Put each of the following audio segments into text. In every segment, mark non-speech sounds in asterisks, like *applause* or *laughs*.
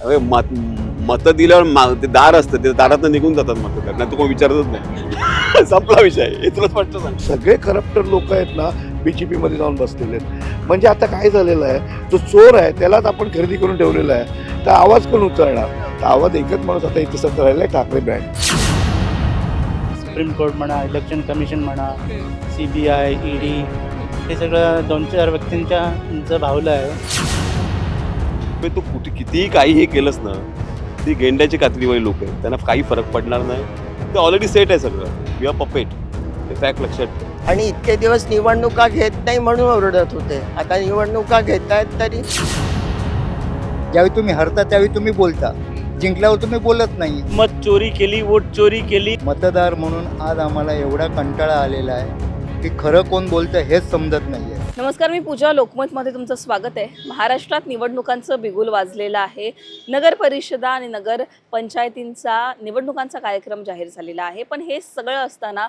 अरे मत मतं दिल्यावर मा- ते दार असतं ते दारातनं निघून जातात नाही तर कोण विचारतच नाही. *laughs* संपला विषय हे तुला स्पष्ट सांग सगळे करप्टर लोक आहेत ना बीजेपी मध्ये जाऊन बसलेले आहेत. म्हणजे आता काय झालेलं आहे जो चोर आहे त्यालाच आपण खरेदी करून ठेवलेला आहे. तर आवाज कोण उचलणार? तर आवाज एकच माणूस आता इथे सध्या राहिला आहे ठाकरे ब्रँड सुप्रीम कोर्ट म्हणा इलेक्शन कमिशन म्हणा C B I E D हे सगळं दोन चार व्यक्तींच्या भावलं आहे बे, तू कुठे कितीही काहीही केलंस ना ती गेंड्याची कातडीवाली लोक आहेत. त्यांना काही फरक पडणार नाही. ते ऑलरेडी सेट आहे सगळं. युअर पपेट ते फॅक्ट लक्षात ठेव. आणि इतके दिवस निवडणुका घेत नाही म्हणून ओरडत होते. आता निवडणुका घेत आहेत तरी ज्यावेळी तुम्ही हरता त्यावेळी तुम्ही बोलता. जिंकल्यावर तुम्ही बोलत नाही. मत चोरी केली वोट चोरी केली. मतदार म्हणून आज आम्हाला एवढा कंटाळा आलेला आहे की खरं कोण बोलतं हेच समजत नाही आहे नमस्कार मी पूजा. लोकमतमध्ये तुमचं स्वागत आहे. महाराष्ट्रात निवडणुकांचं बिगुल वाजलेलं आहे. नगर परिषदा आणि नगर पंचायतींचा निवडणुकांचा कार्यक्रम जाहीर झालेला आहे. पण हे सगळं असताना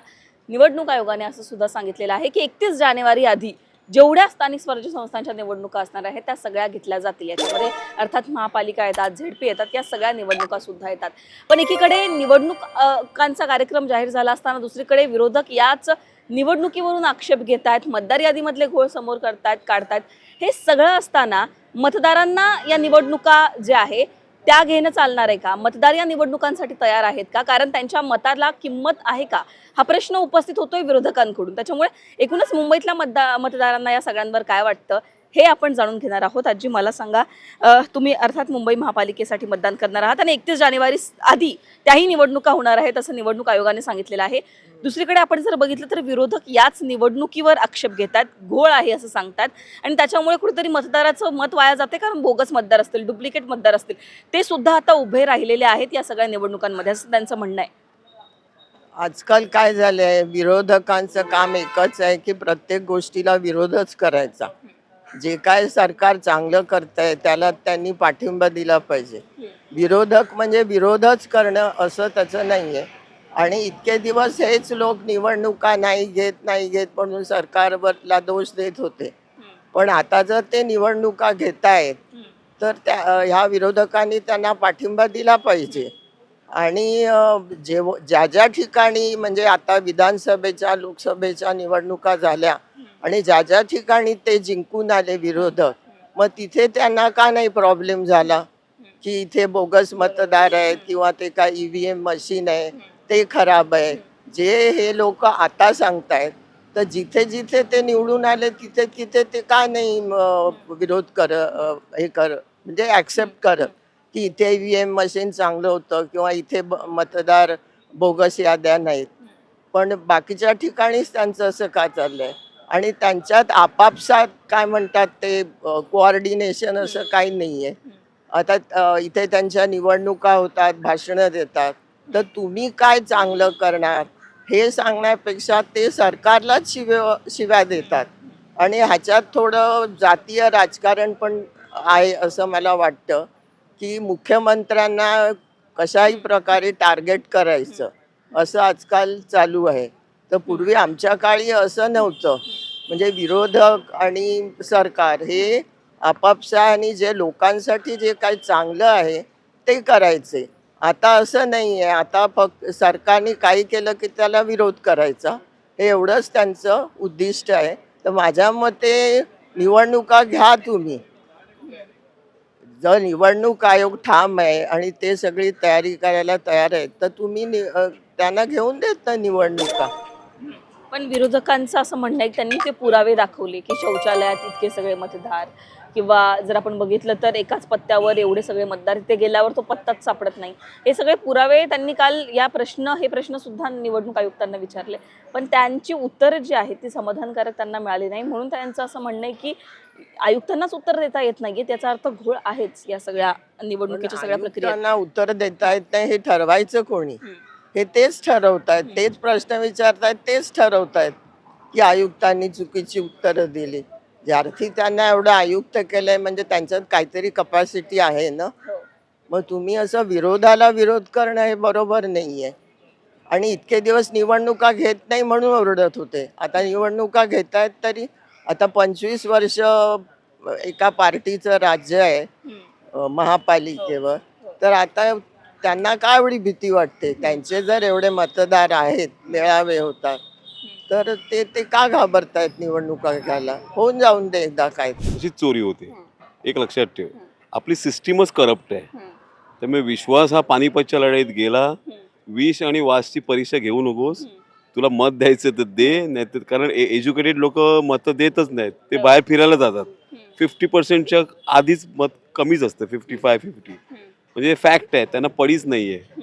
निवडणूक आयोगाने असं सुद्धा सांगितलेलं आहे की एकतीस जानेवारी आधी जेवढ्या स्थानिक स्वराज्य संस्थांच्या निवडणुका असणार आहेत त्या सगळ्या घेतल्या जातील. याच्यामध्ये अर्थात महापालिका येतात झेडपी येतात या सगळ्या निवडणुका सुद्धा येतात. पण एकीकडे निवडणूकांचा कार्यक्रम जाहीर झाला असताना दुसरीकडे विरोधक याच निवडणुकीवरून आक्षेप घेत आहेत मतदार यादीमधले घोळ समोर करतायत काढतायत. हे सगळं असताना मतदारांना या निवडणुका ज्या आहे त्या घेणं चालणार आहे का? मतदार या निवडणुकांसाठी तयार आहेत का? कारण त्यांच्या मताला किंमत आहे का? हा प्रश्न उपस्थित होतोय विरोधकांकडून. त्याच्यामुळे एकूणच मुंबईतल्या मतदा मतदारांना या सगळ्यांवर काय वाटतं हे आपण जाणून घेणार आहोत. आजी मला सांगा तुम्ही अर्थात मुंबई महापालिकेसाठी मतदान करणार आहात आणि एकतीस जानेवारी आधी त्याही निवडणुका होणार आहेत असं निवडणूक आयोगाने सांगितलेलं आहे. दुसरीकडे आपण जर बघितलं तर विरोधक याच निवडणुकीवर आक्षेप घेतात घोळ आहे असं सांगतात आणि त्याच्यामुळे कुठेतरी मतदाराचं मत वाया जाते कारण बोगस मतदार असतील डुप्लिकेट मतदार असतील ते सुद्धा आता उभे राहिलेले आहेत या सगळ्या निवडणुकांमध्ये असं त्यांचं म्हणणं आहे. आजकाल काय झालंय विरोधकांचं काम एकच आहे की प्रत्येक गोष्टीला विरोधच करायचा. जे काय सरकार चांगलं करतंय त्याला त्यांनी पाठिंबा दिला पाहिजे. विरोधक म्हणजे विरोधच करणं असं त्याचं नाहीये. आणि इतके दिवस हेच लोक निवडणुका नाही घेत नाही घेत म्हणून सरकारवरला दोष देत होते. पण आता जर ते निवडणुका घेत आहेत तर त्या ह्या विरोधकांनी त्यांना पाठिंबा दिला पाहिजे. आणि जेव ज्या ज्या ठिकाणी म्हणजे आता विधानसभेच्या लोकसभेच्या निवडणुका झाल्या आणि ज्या ज्या ठिकाणी ते जिंकून आले विरोधक मग तिथे त्यांना का नाही प्रॉब्लेम झाला? की इथे बोगस मतदार आहेत किंवा ते काय ई व्ही एम मशीन आहे? ते खराब आहे. जे हे लोक आता सांगतायत तर जिथे जिथे ते निवडून आले तिथे तिथे ते का नाही विरोध कर हे कर म्हणजे ॲक्सेप्ट कर की इथे ई व्ही एम मशीन चांगलं होतं किंवा इथे ब- मतदार बोगस याद्या नाहीत. पण बाकीच्या ठिकाणीच त्यांचं असं का चाललंय? आणि त्यांच्यात आपापसात काय म्हणतात ते कोऑर्डिनेशन असं काही नाही आहे आता इथे त्यांच्या निवडणुका होतात भाषणं देतात. तर तुम्ही काय चांगलं करणार? हे सांगण्यापेक्षा ते सरकारलाच शिव्या शिव्या देतात. आणि ह्याच्यात थोडं जातीय राजकारण पण आहे असं मला वाटतं की मुख्यमंत्र्यांना कशाही प्रकारे टार्गेट करायचं असं आजकाल चालू आहे. तर पूर्वी आमच्या काळी असं नव्हतं. म्हणजे विरोधक आणि सरकार हे आपापसाने जे लोकांसाठी जे काही चांगलं आहे ते करायचे. आता असं नाही आहे आता फक्त सरकारने काही केलं की त्याला विरोध करायचा. हे एवढंच त्यांचं उद्दिष्ट आहे. तर माझ्या मते निवडणुका घ्या तुम्ही. जर निवडणूक आयोग ठाम आहे आणि ते सगळी तयारी करायला तयार आहेत तर तुम्ही नि- अ, त्यांना घेऊन देत ना निवडणुका. पण विरोधकांचं असं म्हणणं आहे की त्यांनी ते पुरावे दाखवले की शौचालयात इतके सगळे मतदार किंवा जर आपण बघितलं तर एकाच पत्त्यावर एवढे सगळे मतदार तिथे गेल्यावर तो पत्ताच सापडत नाही. हे सगळे पुरावे त्यांनी काल या प्रश्न हे प्रश्न सुद्धा निवडणूक आयुक्तांना विचारले. पण त्यांची उत्तरं जी आहेत ती समाधानकारक त्यांना मिळाली नाही. म्हणून त्यांचं असं म्हणणं आहे की आयुक्तांनाच उत्तर देता येत नाहीये. त्याचा अर्थ घोळ आहेच या सगळ्या निवडणुकीच्या सगळ्या प्रक्रियेत. त्यांना उत्तर देता येत नाही हे ठरवायचं कोणी? हे तेच ठरवतायत तेच प्रश्न विचारतायत तेच ठरवतायत की आयुक्तांनी चुकीची उत्तरं दिली. ज्यार्थी त्यांना एवढं आयुक्त केलंय म्हणजे त्यांच्यात काहीतरी कपॅसिटी आहे ना? मग तुम्ही असं विरोधाला विरोध करणं हे बरोबर नाहीये. आणि इतके दिवस निवडणुका घेत नाही म्हणून ओरडत होते. आता निवडणुका घेत आहेत तरी आता पंचवीस वर्ष एका पार्टीचं राज्य आहे महापालिकेवर. तर आता त्यांना काय एवढी भीती वाटते? त्यांचे जर एवढे मतदार आहेत मेळावे होतात तर ते ते का घाबरतायत निवडणुका घ्यायला? होऊन जाऊन दे एकदा काय. तशीच चोरी होते. एक लक्षात ठेव. आपली सिस्टीमच करप्ट आहे. त्यामुळे विश्वास हा पानिपतच्या लढाईत गेला. विष आणि वासची परीक्षा घेऊ नकोस. तुला मत द्यायचं तर दे नाही तर कारण एज्युकेटेड लोक मतं देतच नाहीत. ते बाहेर फिरायला जातात. फिफ्टी पर्सेंटच्या आधीच मत कमीच असतं. Fifty five fifty. म्हणजे फॅक्ट आहे. त्यांना पडीच नाही आहे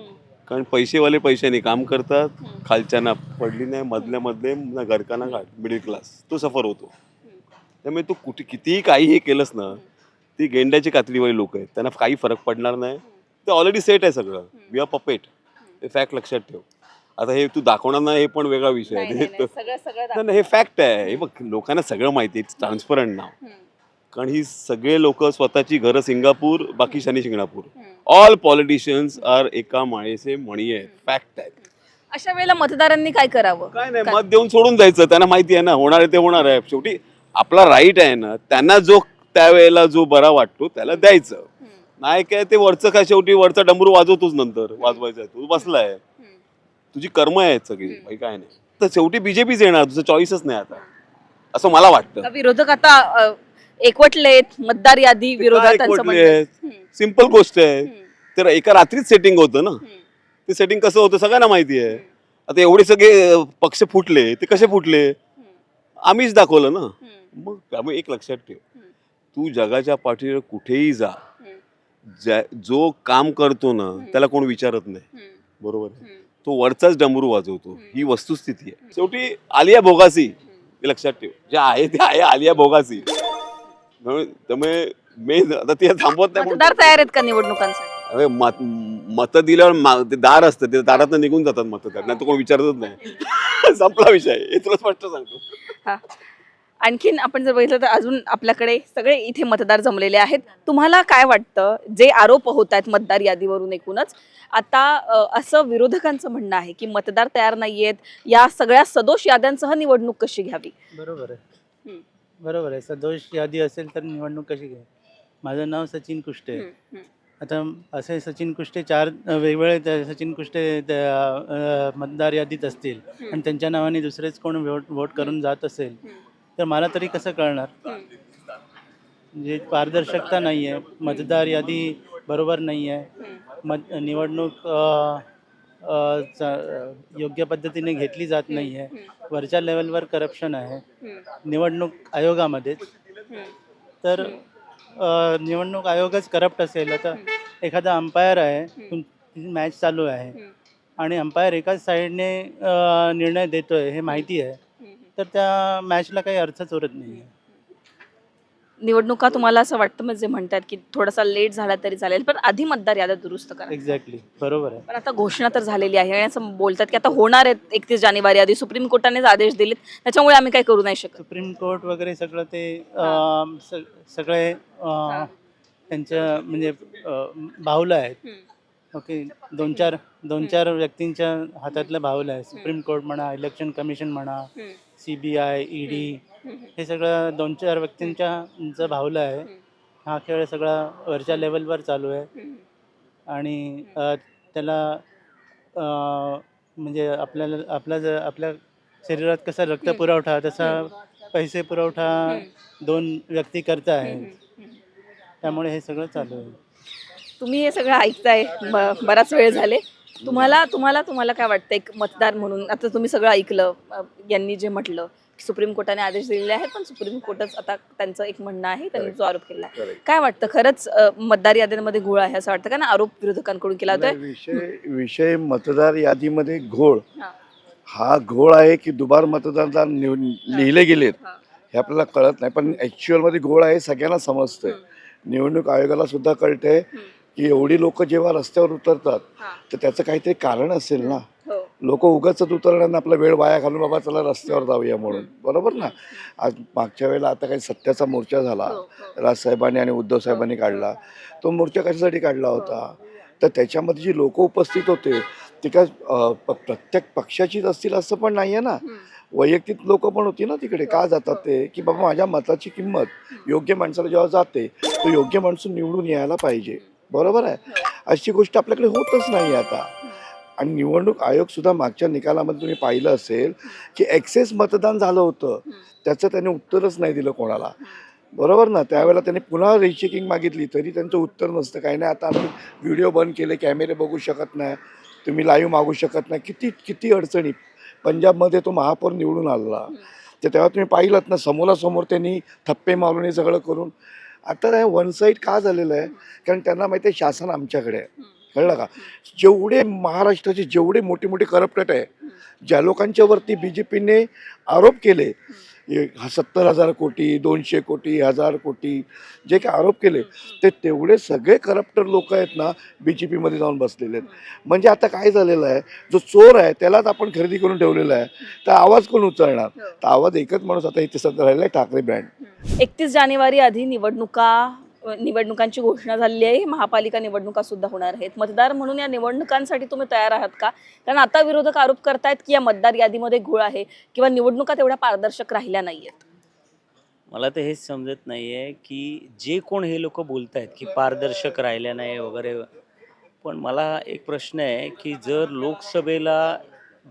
कारण पैसेवाले पैशाने काम करतात खालच्यांना पडली नाही मधल्या मधले ना घरकांना घाट मिडल क्लास तो सफर होतो. त्यामुळे तू कुठे कितीही काही हे केलंस ना ती गेंड्याची कातडीवाली लोक आहेत त्यांना काही फरक पडणार नाही. ते ऑलरेडी सेट आहे सगळं. वी आर पपेट हे फॅक्ट लक्षात ठेव. आता हे तू दाखवणार नाही हे पण वेगळा विषय आहे. हे फॅक्ट आहे. हे बघ लोकांना सगळं माहिती आहे. ट्रान्सपरंट नाव. कारण ही सगळे लोक स्वतःची घरं सिंगापूर बाकी Shani Shingnapur all politicians are एका माळेचे मणी आहेत फॅक्ट आहेत अशा वेळेला मतदारांनी काय करावं? काय नाही मत देऊन सोडून जायचं. त्यांना माहिती आहे ना होणार आहे ते होणार आहे. शेवटी आपला राईट आहे ना त्यांना जो त्यावेळेला जो बरा वाटतो त्याला द्यायचं. नाही काय ते वरचं काय शेवटी वरचा डमरू वाजवतोच नंतर वाजवायचा तू. बसलाय. तुझी कर्म आहेत सगळी बाई काय नाही. तर शेवटी बीजेपीच येणार तुझं चॉईसच नाही आता. असं मला वाटतं. विरोधक आता एकवटलेत मतदार यादी विरोधात त्यांचं म्हणणं. आहे. हम्म, सिंपल गोष्ट आहे. तर एका रात्रीच सेटिंग होतं ना? ते सेटिंग कसं होतं सगळ्यांना माहिती आहे. आता एवढे सगळे अं, पक्ष फुटले ते कसे फुटले? आम्हीच दाखवलं ना? मग त्यामुळे एक लक्षात ठेव. तू जगाच्या पाठीवर कुठेही जा. ज्या जो काम करतो ना त्याला कोण विचारत नाही. बरोबर आहे? तो वरचाच डमरू वाजवतो. ही वस्तुस्थिती आहे. शेवटी आलिया भोगासी हे लक्षात ठेव. जे आहे ते आहे आलिया भोगासी त्यामुळे मेन आता ते थांबवत नाही मतदार तयार आहेत का निवडणुकांसाठी? अरे मत मत दिल्यावर मा- ते दार असतं ते दारात निघून जातात मतदार नाही तर कोण विचारतच नाही. *laughs* संपला विषय हे तुला स्पष्ट सांगतो. हा. आणखीन आपण जर बघितलं तर अजून आपल्याकडे सगळे इथे मतदार जमलेले आहेत. तुम्हाला काय वाटतं? जे आरोप होत आहेत मतदार यादीवरून एकूणच. आता अ, असं विरोधकांचं म्हणणं आहे की मतदार तयार नाहीयेत. या सगळ्या सदोष याद्यांसह निवडणूक कशी घ्यावी? बरोबर आहे. बरोबर आहे सदोष यादी असेल तर निवडणूक कशी घ्या माझं नाव सचिन कुष्टे आहे. आता असे सचिन कुष्टे चार वेगवेगळे त्या सचिन कुष्टे त्या, अ, मतदार यादीत असतील आणि त्यांच्या नावाने दुसरेच कोण वोट वोट करून जात असेल. तर मला तरी कसं कळणार हम्म. म्हणजे पारदर्शकता नाही आहे मतदार यादी बरोबर नाही आहे. मत निवडणूक अ, योग्य पद्धतीने घेतली जात नाही आहे वरच्या लेवलवर करप्शन आहे. निवडणूक आयोगामध्येच. तर निवडणूक आयोगच करप्ट असेल आता एखादा अंपायर आहे मॅच चालू आहे. आणि अंपायर एकाच साईडने निर्णय देतोय हे माहिती आहे. तर त्या मॅचला काही अर्थच उरत नाही आहे निवडणुका तुम्हाला असं वाटतं म्हणजे म्हणतात की थोडासा लेट झाला तरी चालेल पण आधी मतदार याद्या दुरुस्त करा. एक्झॅक्टली बरोबर आहे. पण आता घोषणा तर झालेली आहे आणि असं बोलतात की आता होणार आहेत एकतीस जानेवारी आधी. सुप्रीम कोर्टानेच आदेश दिलेत त्याच्यामुळे आम्ही काही करू नाही शकत. सुप्रीम कोर्ट वगैरे सगळं ते अ, स- सगळे अ, त्यांच्या म्हणजे अ, बाहुलं आहेत. ओके दोन चार दोन चार व्यक्तींच्या हातातलं बाहुलं आहे सुप्रीम कोर्ट म्हणा इलेक्शन कमिशन म्हणा सी बी आय ईडी हे सगळं दोन चार व्यक्तींच्या भावलं आहे हा खेळ सगळा वरच्या लेवलवर चालू आहे. आणि अ, त्याला अ, म्हणजे आपल्याला आपला जर आपल्या शरीरात कसा रक्तपुरवठा तसा पैसे पुरवठा दोन व्यक्ती करत आहेत त्यामुळे हे सगळं चालू आहे. तुम्ही हे सगळं ऐकताय ब- बराच वेळ झाले. तुम्हाला तुम्हाला तुम्हाला काय वाटतं एक मतदार म्हणून? आता तुम्ही सगळं ऐकलं अ, यांनी जे म्हटलं सुप्रीम कोर्टाने आदेश दिलेले आहेत पण सुप्रीम कोर्टच आता त्यांचं एक म्हणणं आहे त्यांनी जो आरोप केला आहे. Correct. काय वाटतं? खरंच अ, मतदार याद्यांमध्ये घोळ आहे असं वाटतं का? ना आरोप विरोधकांकडून केला नाही, होता विषय विषय मतदार यादीमध्ये घोळ. हा. हा घोळ आहे की दुबार मतदार निव लिहिले गेलेत हा. हे आपल्याला कळत नाही पण ऍक्च्युअलमध्ये घोळ आहे सगळ्यांना समजतंय. निवडणूक आयोगाला सुद्धा कळतंय की एवढी लोक जेव्हा रस्त्यावर उतरतात हा. तर त्याचं काहीतरी कारण असेल ना? लोक उगाच उतरणार आपला वेळ वाया घालून बाबा चला रस्त्यावर जाऊया म्हणून. बरोबर ना? आज मागच्या वेळेला आता काही सत्याचा मोर्चा झाला. हो, हो. राजसाहेबांनी आणि उद्धव साहेबांनी काढला. तो मोर्चा कशासाठी काढला होता? तर त्याच्यामध्ये जी लोक उपस्थित होते ती काय प्रत्येक पक्षाचीच असतील असं पण नाही आहे ना वैयक्तिक लोक पण होती ना तिकडे? का जातात ते? की बाबा माझ्या मताची किंमत. योग्य माणसाला जेव्हा जाते तो योग्य माणूस निवडून यायला पाहिजे. बरोबर आहे? अशी गोष्ट आपल्याकडे होतच नाही आता. आणि निवडणूक आयोग सुद्धा मागच्या निकालामध्ये तुम्ही पाहिलं असेल की एक्सेस मतदान झालं होतं. त्याचं त्याने उत्तरच नाही दिलं कोणाला. बरोबर ना? त्यावेळेला त्यांनी पुन्हा रिचेकिंग मागितली तरी त्यांचं उत्तर नसतं. काही नाही आता आम्ही व्हिडिओ बंद केले कॅमेरे बघू शकत नाही. तुम्ही लाईव्ह मागू शकत नाही. किती किती अडचणी. पंजाबमध्ये तो महापौर निवडून आला. तर तेव्हा तुम्ही पाहिलं ना समोरासमोर त्यांनी थप्पे मारून हे सगळं करून. आता हे वन साईड का झालेलं आहे? कारण त्यांना माहिती आहे शासन आमच्याकडे आहे. कळलं का? जेवढे महाराष्ट्राचे जेवढे मोठे मोठे करप्टेट आहे ज्या लोकांच्यावरती बी जे पीने आरोप केले सत्तर हजार कोटी दोनशे कोटी हजार कोटी जे काही आरोप केले ते तेवढे सगळे करप्टर लोक आहेत ना बी जे पीमध्ये जाऊन बसलेले आहेत. म्हणजे आता काय झालेलं आहे जो चोर आहे त्यालाच आपण खरेदी करून ठेवलेला आहे तर आवाज कोण उचलणार? तर आवाज एकच माणूस आता इथे सध्या राहिला आहे ठाकरे ब्रँड. एकतीस जानेवारी आधी निवडणुका निवडणुकांची घोषणा झालेली आहे. महापालिका निवडणुका सुद्धा होणार आहेत. मतदार म्हणून या निवडणुकांसाठी तुम्ही तयार आहात का? कारण आता विरोधक आरोप करतायत की या मतदार यादीमध्ये घोळ आहे किंवा निवडणुका तेवढ्या पारदर्शक राहिल्या नाहीयेत. मला तर हेच समजत नाही आहे की जे कोण हे लोक बोलत आहेत की पारदर्शक राहिल्या नाही वगैरे पण मला एक प्रश्न आहे की जर लोकसभेला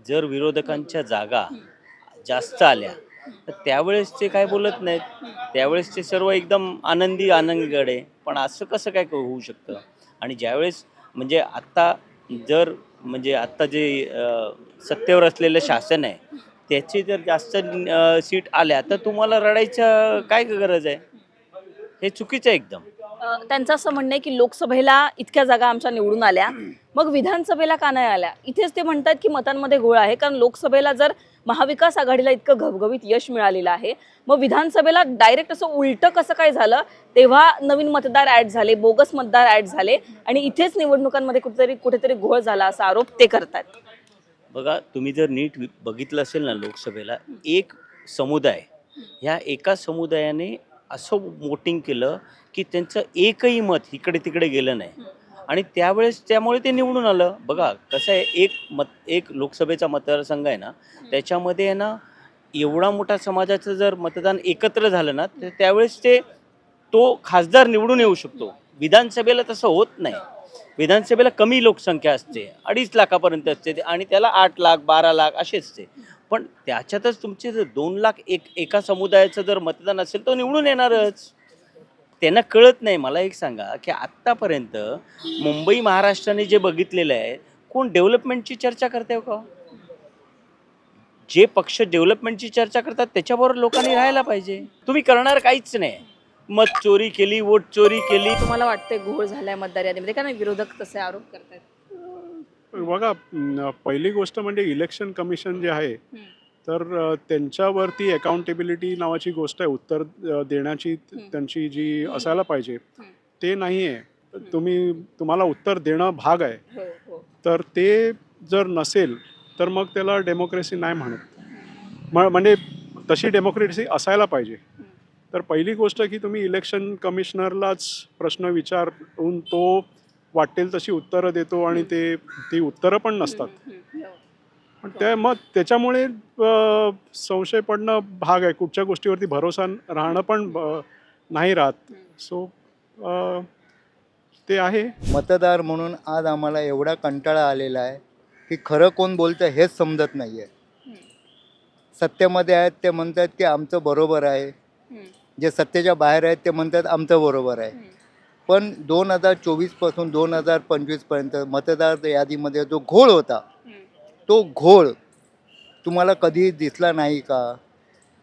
जर विरोधकांच्या जागा जास्त आल्या तर त्यावेळेस ते काय बोलत नाहीत. त्यावेळेस ते सर्व एकदम आनंदी आनंदगडे पण असं कसं काय होऊ शकतं? आणि ज्यावेळेस म्हणजे आत्ता जर म्हणजे आत्ता जे सत्तेवर असलेलं शासन आहे त्याची जर जास्त सीट आल्या तर तुम्हाला रडायचं काय गरज आहे? हे चुकीचं आहे एकदम. त्यांचं असं म्हणणं आहे की लोकसभेला इतक्या जागा आमच्या निवडून आल्या. मग विधानसभेला का नाही आल्या? इथेच ते म्हणतात की मतांमध्ये घोळ आहे. कारण लोकसभेला जर महाविकास आघाडीला इतकं घवघवीत यश मिळालेलं आहे मग विधानसभेला डायरेक्ट असं उलटं कसं काय झालं? तेव्हा नवीन मतदार ऍड झाले बोगस मतदार ऍड झाले आणि इथेच निवडणुकांमध्ये कुठेतरी कुठेतरी घोळ झाला असा आरोप ते करतात. बघा तुम्ही जर नीट बघितलं असेल ना लोकसभेला एक समुदाय ह्या एका समुदायाने असं वोटिंग केलं की त्यांचं एकही मत इकडे तिकडे गेलं नाही. आणि त्यावेळेस त्यामुळे ते निवडून आलं. बघा कसं आहे एक मत एक लोकसभेचा मतदारसंघ आहे ना त्याच्यामध्ये आहे ना एवढा मोठा समाजाचं जर मतदान एकत्र झालं ना तर त्यावेळेस ते तो खासदार निवडून येऊ शकतो. विधानसभेला तसं होत नाही. विधानसभेला कमी लोकसंख्या असते अडीच लाखापर्यंत असते आणि त्याला आठ लाख बारा लाख असे असते. पण त्याच्यातच तुमचे जर दोन लाख एक एका समुदायाचं जर मतदान असेल तो निवडून येणारच. त्यांना कळत नाही. मला एक सांगा की आत्तापर्यंत मुंबई महाराष्ट्राने जे बघितलेलं आहे कोण डेव्हलपमेंटची चर्चा करते हो का? जे पक्ष डेव्हलपमेंटची चर्चा करतात त्याच्याबरोबर लोकांनी राहायला पाहिजे. तुम्ही करणार काहीच नाही. मत चोरी केली वोट चोरी केली. तुम्हाला वाटतंय घोळ झालाय मतदार यादीमध्ये कारण विरोधक तसे आरोप करतायत. बघा पहिली गोष्ट म्हणजे इलेक्शन कमिशन जे आहे तर त्यांच्यावरती अकाउंटेबिलिटी नावाची गोष्ट आहे. उत्तर देण्याची त्यांची जी असायला पाहिजे ते नाही आहे. तुम्ही तुम्हाला उत्तर देणं भाग आहे. हो हो. तर ते जर नसेल तर मग त्याला डेमोक्रेसी नाही म्हणत. म- म्हणजे तशी डेमोक्रेसी असायला पाहिजे. तर पहिली गोष्ट की तुम्ही इलेक्शन कमिशनरलाच प्रश्न विचारून तो वाटेल तशी उत्तरं देतो आणि ते ती उत्तरं पण नसतात. पण त्या मग त्याच्यामुळे संशय पडणं भाग आहे. कुठच्या गोष्टीवरती भरोसा राहणं पण नाही राहत. सो ते आहे. मतदार म्हणून आज आम्हाला एवढा कंटाळा आलेला आहे की खरं कोण बोलतं हेच समजत नाही आहे सत्तेमध्ये आहेत ते म्हणतात की आमचं बरोबर आहे. जे सत्तेच्या बाहेर आहेत ते म्हणतात आमचं बरोबर आहे. पण दोन हजार चोवीसपासून दोन हजार पंचवीसपर्यंत मतदार यादीमध्ये जो घोळ होता तो घोळ तुम्हाला कधी दिसला नाही का?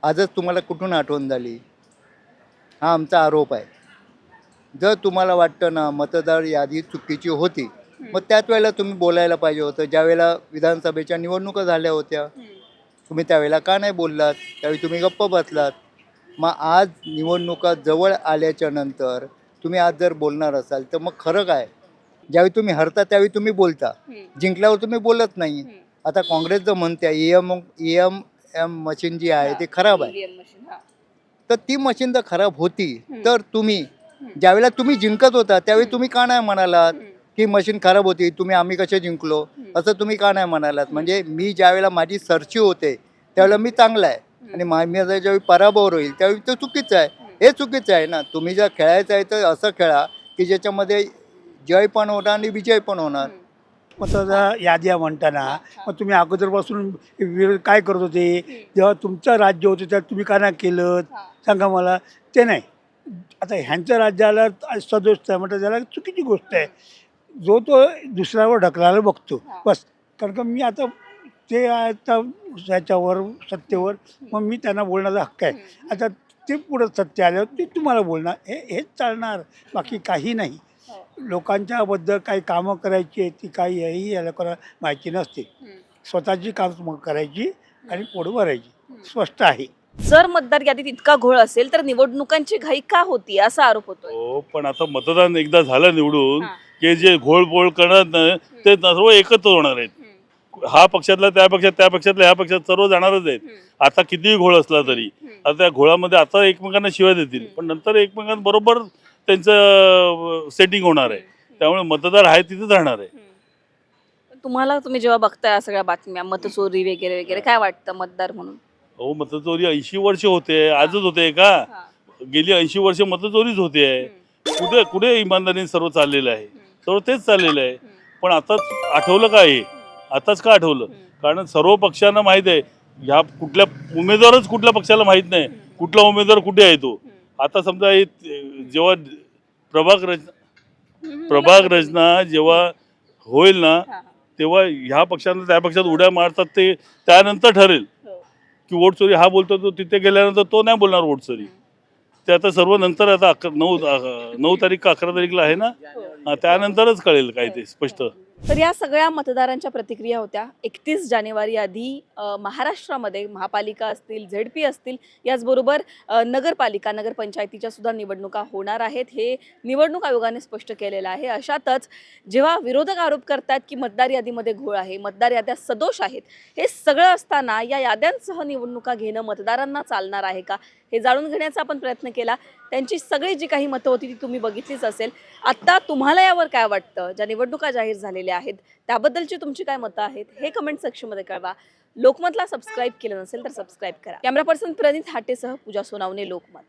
आजच तुम्हाला कुठून आठवण झाली? हा आमचा आरोप आहे. जर तुम्हाला वाटतं ना मतदार यादी चुकीची होती मग त्याच वेळेला तुम्ही बोलायला पाहिजे होतं. ज्यावेळेला विधानसभेच्या निवडणुका झाल्या होत्या तुम्ही त्यावेळेला का नाही बोललात? त्यावेळी तुम्ही गप्प बसलात. मग आज निवडणुका जवळ आल्याच्यानंतर तुम्ही आज जर बोलणार असाल तर मग खरं काय? ज्यावेळी तुम्ही हरता त्यावेळी तुम्ही बोलता. जिंकल्यावर तुम्ही बोलत नाही. आता काँग्रेस जर म्हणते एम एम एम मशीन जी आहे ती खराब आहे. हा. तर ती मशीन जर खराब होती. तर तुम्ही ज्यावेळेला तुम्ही जिंकत होता त्यावेळी तुम्ही का नाही म्हणालात की मशीन खराब होती तुम्ही आम्ही कसे जिंकलो? असं तुम्ही का नाही म्हणालात? म्हणजे मी ज्यावेळेला माझी सरची होते त्यावेळेला मी चांगला आहे. आणि माझा ज्यावेळी पराभव होईल त्यावेळी ते चुकीचं आहे. हे चुकीचं आहे ना. तुम्ही जर खेळायचं आहे तर असं खेळा की ज्याच्यामध्ये जय पण होणार आणि विजय पण होणार. मतदार याद्या म्हणताना. मग तुम्ही अगोदरपासून विरोध काय करत होते? जेव्हा तुमचं राज्य होतं त्यात तुम्ही का नाही केलं? सांगा मला. ते नाही. आता ह्यांचं राज्याला सदोष आहे म्हटलं त्याला चुकीची गोष्ट आहे. जो तो दुसऱ्यावर ढकलायला बघतो. बस. कारण का मी आता ते आता ह्याच्यावर सत्तेवर मग मी त्यांना बोलण्याचा हक्क आहे. आता ते पुढं सत्य आल्यावर ते तुम्हाला बोलणार. हे हेच चालणार. बाकी काही नाही. लोकांच्याबद्दल काही कामं करायची आहेत ती काही हेही या लोकांना माहिती नसते. स्वतःची कामं करायची आणि पोट भरायची. स्पष्ट आहे. जर मतदार यादीत इतका घोळ असेल तर निवडणुकांची घाई का होती असा आरोप होतोय? हो पण आता मतदान एकदा झालं निवडून हा. की जे घोळपोळ करणार नाही ते सर्व एकत्र होणार आहेत. हा पक्षातला त्या पक्षात त्या पक्षातला ह्या पक्षात सर्व जाणारच आहेत. आता कितीही घोळ असला तरी. आता त्या घोळामध्ये आता एकमेकांना शिवाय देतील. पण नंतर एकमेकांबरोबर त्यांचं सेटिंग होणार आहे. त्यामुळे मतदार आहे तिथेच राहणार आहे. तुम्हाला तुम्ही जेव्हा बघताय या सगळ्या बातम्या मतचोरी वगैरे वगैरे काय वाटतं मतदार म्हणून? हो मतचोरी ऐंशी वर्ष होते. आजच होते का? गेली ऐंशी वर्ष मतचोरीच होते. कुठे कुठे इमानदारीने सर्व चाललेलं आहे? सर्व तेच चाललेलं आहे. पण आताच आठवलं का हे? आताच का आठवलं? कारण सर्व पक्षांना माहीत आहे ह्या कुठल्या उमेदवारच कुठल्या पक्षाला माहीत नाही. कुठला उमेदवार कुठे आहे तो? आता समजा हे जेव्हा प्रभाग रचना प्रभाग रचना जेव्हा होईल ना तेव्हा ह्या पक्षांना त्या पक्षात उड्या मारतात ते त्यानंतर ठरेल. की वोट चोरी हा बोलतो तो तिथे गेल्यानंतर तो नाही बोलणार वोट चोरी ते आता सर्व नंतर आता अक नऊ नऊ तारीख का अकरा तारीखला आहे ना? हा, त्यानंतरच कळेल काय ते स्पष्ट. तर या सगळ्या मतदारांच्या प्रतिक्रिया होत्या. एकतीस जानेवारी आधी महाराष्ट्रामध्ये महापालिका असतील झेड पी असतील याचबरोबर नगरपालिका नगरपंचायतीच्या सुद्धा निवडणुका होणार आहेत. हे निवडणूक आयोगाने स्पष्ट केलेलं आहे. अशातच जेव्हा विरोधक आरोप करतात की मतदार यादीमध्ये घोळ आहे मतदार याद्या सदोष आहेत हे सगळं असताना या याद्यांसह निवडणुका घेणं मतदारांना चालणार आहे का? हे जाणून घेण्याचा आपण प्रयत्न केला. त्यांची सगळी जी काही मतं होती ती तुम्ही बघितलीच असेल. आत्ता तुम्हाला यावर काय वाटतं? ज्या निवडणुका जाहीर झालेल्या आहेत. त्याबद्दलची तुमची काय मतं आहेत हे कमेंट सेक्शनमध्ये कळवा. लोकमतला सबस्क्राईब केलं नसेल तर सबस्क्राईब करा. कॅमेरा पर्सन प्रणित हाटेसह पूजा सोनावणे लोकमत.